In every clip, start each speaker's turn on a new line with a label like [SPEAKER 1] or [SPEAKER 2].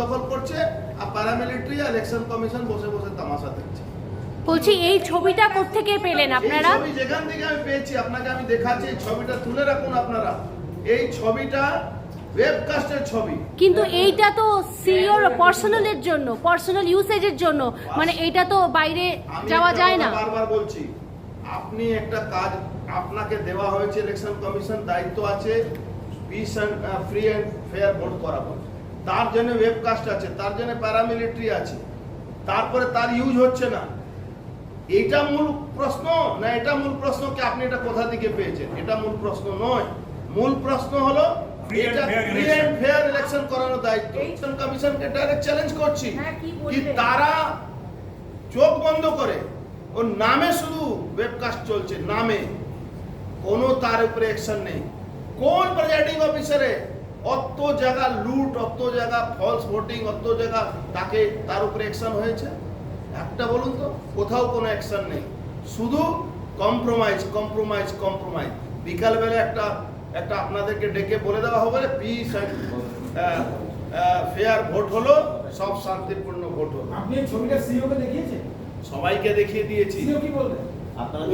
[SPEAKER 1] দখল করছে আর প্যারামিলিটারি আর ইলেকশন কমিশন বসে বসে তামাশা দেখছে।
[SPEAKER 2] বলছি এই ছবিটা কোত্থেকে পেলেন আপনারা?
[SPEAKER 1] ছবি যেখান থেকে আমি পেয়েছি আপনাকে আমি দেখাচ্ছি ছবিটা তুলে রাখুন আপনারা। এই ছবিটা ওয়েবকাস্টের ছবি।
[SPEAKER 2] কিন্তু এইটা তো সিওর পার্সোনালের জন্য পার্সোনাল ইউসেজের জন্য। মানে এইটা তো বাইরে যাওয়া যায় না।
[SPEAKER 1] বারবার বলছি আপনি একটা কাজ আপনাকে দেওয়া হয়েছে ইলেকশন কমিশন দায়িত্ব আছে peace free and fair vote করাবো তার জন্য ওয়েবকাস্ট আছে তার জন্য প্যারামিলিটারি আছে তারপরে তার ইউজ হচ্ছে না। এটা মূল প্রশ্ন না এটা মূল প্রশ্ন কি আপনি এটা কোথা থেকে পেয়েছেন? এটা মূল প্রশ্ন নয়। মূল প্রশ্ন হলো
[SPEAKER 3] Free and
[SPEAKER 1] এটা
[SPEAKER 3] fair
[SPEAKER 1] free
[SPEAKER 3] election.
[SPEAKER 1] And fair election করানোর দায়িত্ব। ইলেকশন কমিশনকে ডাইরেক্ট চ্যালেঞ্জ করছি।
[SPEAKER 2] কি
[SPEAKER 1] কি তারা চোখ বন্ধ করে ওর নামে শুধু ওয়েবকাস্ট চলছে নামে। কোনো তার উপরে অ্যাকশন নেই। কোন প্রেজাইডিং অফিসারে অত জায়গা লুট অত জায়গা ফলস ভোটিং অত জায়গা তাকে তার উপরে অ্যাকশন হয়েছে। একটা বলুন তো কোথাও কোনো অ্যাকশন নেই। শুধু কম্প্রোমাইজ কম্প্রোমাইজ কম্প্রোমাইজ বিকালবেলা একটা একটা আপনাদেরকে ডেকে বলে দেওয়া হবে পিস ফেয়ার ভোট হলো সব শান্তিপূর্ণ ভোট হলো।
[SPEAKER 4] আপনি ছবিটা সিইও কে দেখিয়েছেন?
[SPEAKER 1] সবাইকে দেখিয়ে দিয়েছি।
[SPEAKER 4] সিইও কি বলবেন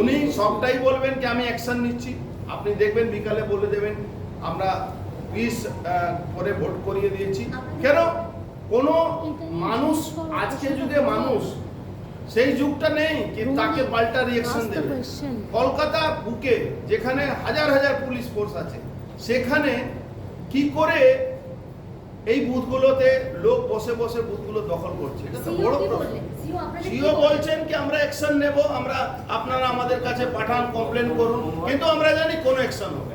[SPEAKER 1] উনি সবটাই বলবেন কি আমি অ্যাকশন নিচ্ছি। আপনি দেখবেন বিকালে বলে দেবেন। আমরা করে ভোট করিয়ে দিয়েছি। কেন? কোন মানুষ আজকে যুগে মানুষ সেই যুগটা নেই কি তাকে পাল্টা রিয়েকশন দেবে। কলকাতা বুকে যেখানে হাজার হাজার পুলিশ ফোর্স আছে সেখানে কি করে এই বুথগুলোতে লোক বসে বসে বুথগুলো দখল করছে? এটা তো বড় প্রশ্ন। সিও বলছেন কি আমরা অ্যাকশন নেব আমরা আপনারা আমাদের কাছে পাঠান কমপ্লেন করুন। কিন্তু আমরা জানি কোনো অ্যাকশন হবে